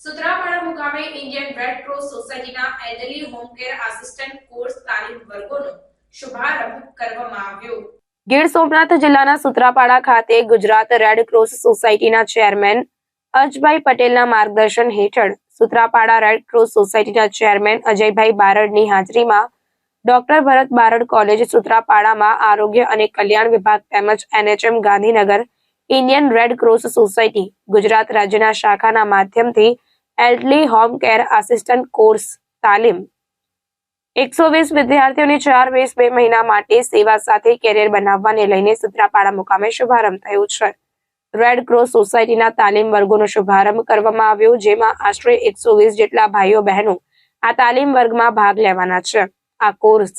સુત્રાપાડા મુકામે Indian red cross સોસાયટીના elderly home care assistant course તાલીમ વર્ગોનો શુભારંભ કરવામાં આવ્યો. ગીર સોમનાથ જિલ્લાના સુત્રાપાડા ખાતે ગુજરાત રેડ ક્રોસ સોસાયટીના ચેરમેન અજભાઈ પટેલના માર્ગદર્શન હેઠળ સુત્રાપાડા રેડ ક્રોસ સોસાયટીના ચેરમેન અજયભાઈ બારડની હાજરીમાં ડોક્ટર ભરત બારડ કોલેજ સુત્રાપાડામાં આરોગ્ય અને કલ્યાણ વિભાગ તેમજ NHM Gandhinagar Indian red cross society Gujarat રાજ્યના શાખાના માધ્યમથી elderly home care assistant course તાલીમ એકસો વીસ વિદ્યાર્થીઓની ચાર વીસ બે મહિના માટે સેવા સાથે કેરિયર બનાવવાને લઈને સુત્રાપાડા મુકામે શુભારંભ થયો છે. રેડ ક્રોસ સોસાયટીના તાલીમ વર્ગોનો શુભારંભ કરવામાં આવ્યો, જેમાં આશરે એકસો વીસ જેટલા ભાઈઓ બહેનો આ તાલીમ વર્ગમાં ભાગ લેવાના છે. આ કોર્સ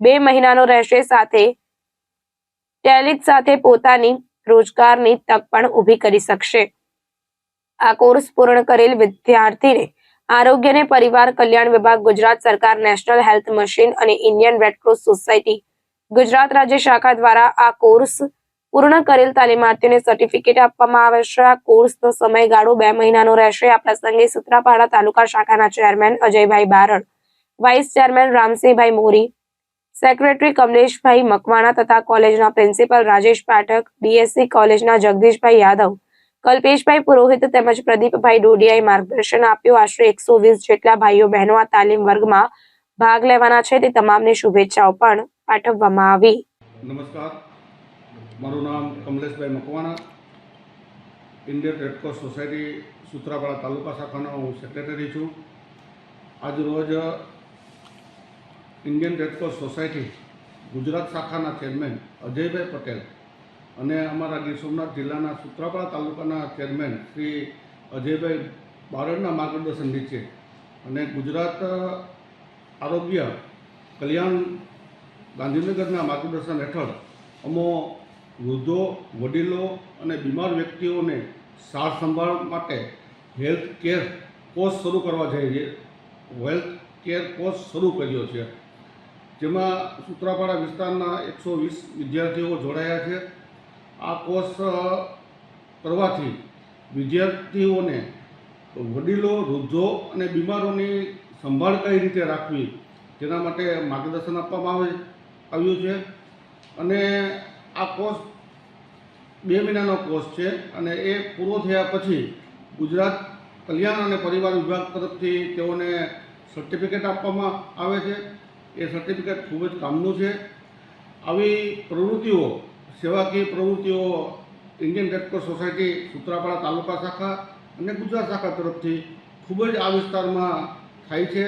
બે મહિનાનો રહેશે સાથે ટેલિટ સાથે પોતાની રોજગારની તક પણ ઊભી કરી શકશે. આ કોર્સ પૂર્ણ કરેલ વિદ્યાર્થીને આરોગ્ય અને પરિવાર કલ્યાણ વિભાગ, ગુજરાત સરકાર, નેશનલ હેલ્થ મશીન અને Indian red cross society, Gujarat રાજ્ય શાખા દ્વારા આ કોર્સ પૂર્ણ કરેલ તાલીમાર્થીઓને સર્ટિફિકેટ આપવામાં આવે છે. આ કોર્સનો સમયગાળો બે મહિનાનો રહેશે. આ પ્રસંગે સુત્રાપાડા તાલુકા શાખાના chairman Ajaybhai Barad vice chairman Ramsinhbhai Mori secretary Kamleshbhai Makwana તથા કોલેજના પ્રિન્સિપલ રાજેશ પાઠક બીએસસી કોલેજના જગદીશભાઈ યાદવ, કલ્પેશભાઈ પુરોહિત તેમજ પ્રદીપભાઈ ડોડિયાએ માર્ગદર્શન આપ્યું. આશરે એકસો વીસ જેટલા ભાઈઓ, બહેનો આ તાલીમ વર્ગમાં ભાગ લેવાના છે. તે તમામને શુભેચ્છાઓ પણ પાઠવવામાં આવી. નમસ્કાર. મારું નામ Kamleshbhai Makwana. Indian red cross society Sutrapada તાલુકા શાખાનો હું સેક્રેટરી છું. આજરોજ ઇન્ડિયન રેડક્રોસ સોસાયટી ગુજરાત શાખાના ચેરમેન અજયભાઈ પટેલ અને અમારા ગીર સોમનાથ જિલ્લાના સુત્રાપાડા તાલુકાના ચેરમેન શ્રી અજયભાઈ બારડના માર્ગદર્શન નીચે અને ગુજરાત આરોગ્ય, કલ્યાણ ગાંધીનગરના માર્ગદર્શન હેઠળ અમો વૃદ્ધો, વડીલો અને બીમાર વ્યક્તિઓને સાર સંભાળ માટે હેલ્થ કેર કોર્સ શરૂ કરવા જઈએ હેલ્થ કેર કોર્સ શરૂ કર્યો છે. જેમાં સૂત્રાપાડા વિસ્તારના એકસો વીસ વિદ્યાર્થીઓ જોડાયા છે. આ કોર્સ કરવાથી વિદ્યાર્થીઓને વડીલો, વૃદ્ધો અને બીમારોની સંભાળ કઈ રીતે રાખવી તેના માટે માર્ગદર્શન આપવામાં આવે, આવ્યું છે. અને આ કોર્સ બે મહિનાનો કોર્સ છે અને એ પૂરો થયા પછી ગુજરાત કલ્યાણ અને પરિવાર વિભાગ તરફથી તેઓને સર્ટિફિકેટ આપવામાં આવે છે. એ સર્ટિફિકેટ ખૂબ જ કામનું છે. આવી પ્રવૃત્તિઓ, સેવાકીય પ્રવૃત્તિઓ Indian red cross society Sutrapada તાલુકા શાખા અને ગુજરાત શાખા તરફથી ખૂબ જ આ વિસ્તારમાં થાય છે.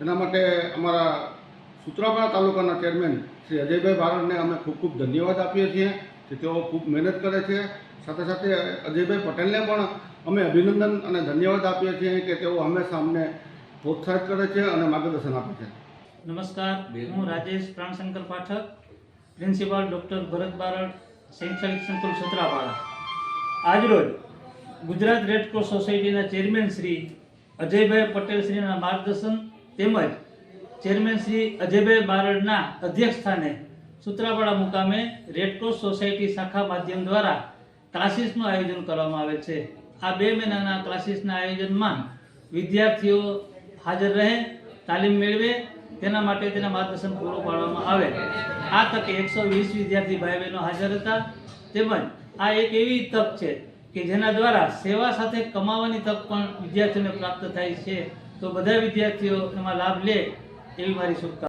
એના માટે અમારા સુત્રાપાડા તાલુકાના ચેરમેન શ્રી અજયભાઈ ભારતને અમે ખૂબ ખૂબ ધન્યવાદ આપીએ છીએ કે તેઓ ખૂબ મહેનત કરે છે. સાથે સાથે અજયભાઈ પટેલને પણ અમે અભિનંદન અને ધન્યવાદ આપીએ છીએ કે તેઓ હંમેશા અમને પ્રોત્સાહિત કરે છે અને માર્ગદર્શન આપે છે. નમસ્કાર હું રાજેશ પ્રાણશંકર પાઠક પ્રિન્સિપાલ ડૉક્ટર ભરત બારડ શૈક્ષણિક સંકુલ સૂત્રાપાડા આજરોજ ગુજરાત રેડક્રોસ સોસાયટીના ચેરમેન શ્રી અજયભાઈ પટેલ શ્રીના માર્ગદર્શન તેમજ ચેરમેન શ્રી અજયભાઈ બારડના અધ્યક્ષ સ્થાને સૂત્રાપાડા મુકામે રેડક્રોસ સોસાયટી શાખા માધ્યમ દ્વારા ક્લાસીસનું આયોજન કરવામાં આવે છે. આ બે મહિનાના ક્લાસીસના આયોજનમાં વિદ્યાર્થીઓ હાજર રહે તાલીમ મેળવે તેના માટે તેના માર્ગદર્શન પૂરું પાડવામાં આવે. આ તકે એકસો વીસ વિદ્યાર્થી ભાઈ બહેનો હાજર હતા. તેમજ આ એક એવી તક છે કે જેના દ્વારા સેવા સાથે કમાવાની તક પણ વિદ્યાર્થીઓને પ્રાપ્ત થાય છે. તો બધા વિદ્યાર્થીઓ એમાં લાભ લે એવી મારી શુભકામના